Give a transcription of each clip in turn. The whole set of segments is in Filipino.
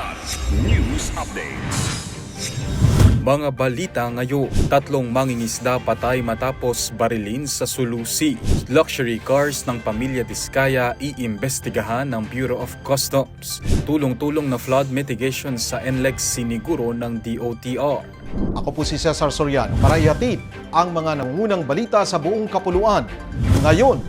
Blood News Updates. Mga balita ngayon, tatlong mangingisda patay matapos barilin sa Sulusi. Luxury cars ng pamilya Diskaya iimbestigahan ng Bureau of Customs. Tulong-tulong na flood mitigation sa NLEX siniguro ng DOTR. Ako po si Cesar Soriano para ihatid ang mga nangungunang balita sa buong kapuluan. Ngayon,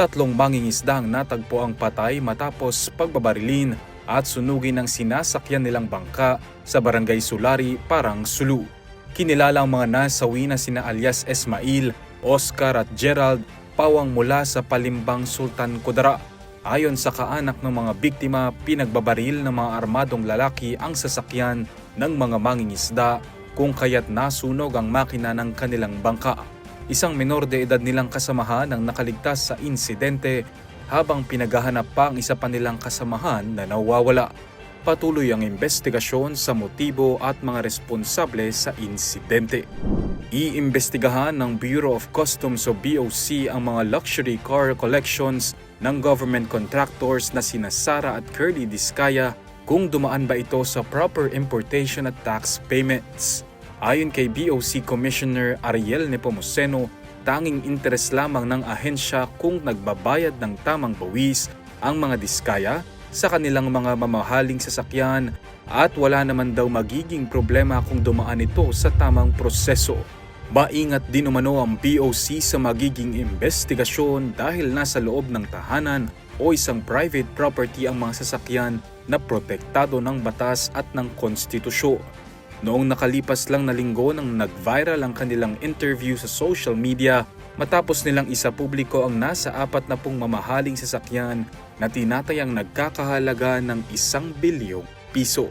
Tatlong mangingisda ang natagpo ang patay matapos pagbabarilin at sunugin ng sinasakyan nilang bangka sa barangay Sulari, Parang Sulu. Kinilala ang mga nasawi na sina alias Esmail, Oscar at Gerald pawang mula sa Palimbang Sultan Kudara. Ayon sa kaanak ng mga biktima, pinagbabaril ng mga armadong lalaki ang sasakyan ng mga mangingisda kung kaya't nasunog ang makina ng kanilang bangka. Isang menor de edad nilang kasamahan ang nakaligtas sa insidente habang pinaghahanap pa ang isa pa nilang kasamahan na nawawala. Patuloy ang investigasyon sa motibo at mga responsable sa insidente. Iimbestigahan ng Bureau of Customs o BOC ang mga luxury car collections ng government contractors na sina Sara at Curly Diskaya kung dumaan ba ito sa proper importation at tax payments. Ayon kay BOC Commissioner Ariel Nepomuceno, tanging interes lamang ng ahensya kung nagbabayad ng tamang bawis ang mga diskaya sa kanilang mga mamahaling sasakyan at wala naman daw magiging problema kung dumaan ito sa tamang proseso. Maingat din umano ang BOC sa magiging investigasyon dahil nasa loob ng tahanan o isang private property ang mga sasakyan na protektado ng batas at ng konstitusyon. Noong nakalipas lang na linggo nang nag-viral ang kanilang interview sa social media matapos nilang isa publiko ang nasa apat na pong mamahaling sasakyan na tinatayang nagkakahalaga ng isang bilyong piso.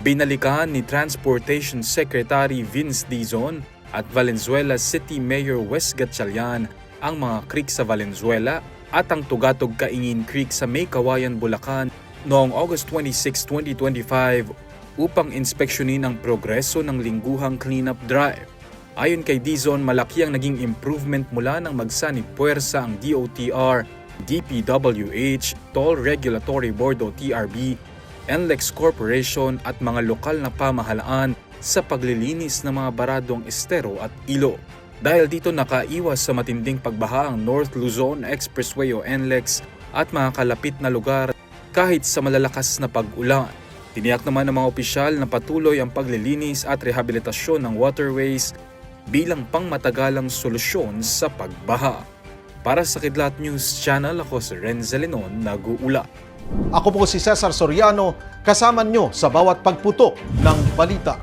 Binalikan ni Transportation Secretary Vince Dizon at Valenzuela City Mayor Wes Gatchalian ang mga creek sa Valenzuela at ang Tugatog Kaingin Creek sa May Kawayan, Bulacan noong August 26, 2025 upang inspeksyonin ang progreso ng lingguhang cleanup drive. Ayon kay Dizon, malaki ang naging improvement mula nang magsanib puwersa ang DOTR, DPWH, Toll Regulatory Board o TRB, NLEX Corporation at mga lokal na pamahalaan sa paglilinis ng mga baradong estero at ilo. Dahil dito nakaiwas sa matinding pagbaha ang North Luzon Expressway o NLEX at mga kalapit na lugar kahit sa malalakas na pag-ulan. Tiniyak naman ng mga opisyal na patuloy ang paglilinis at rehabilitasyon ng waterways bilang pangmatagalang solusyon sa pagbaha. Para sa Kidlat News Channel, ako si Renzo Lenon, nag-uula. ako po si Cesar Soriano, kasama nyo sa bawat pagputo ng balita.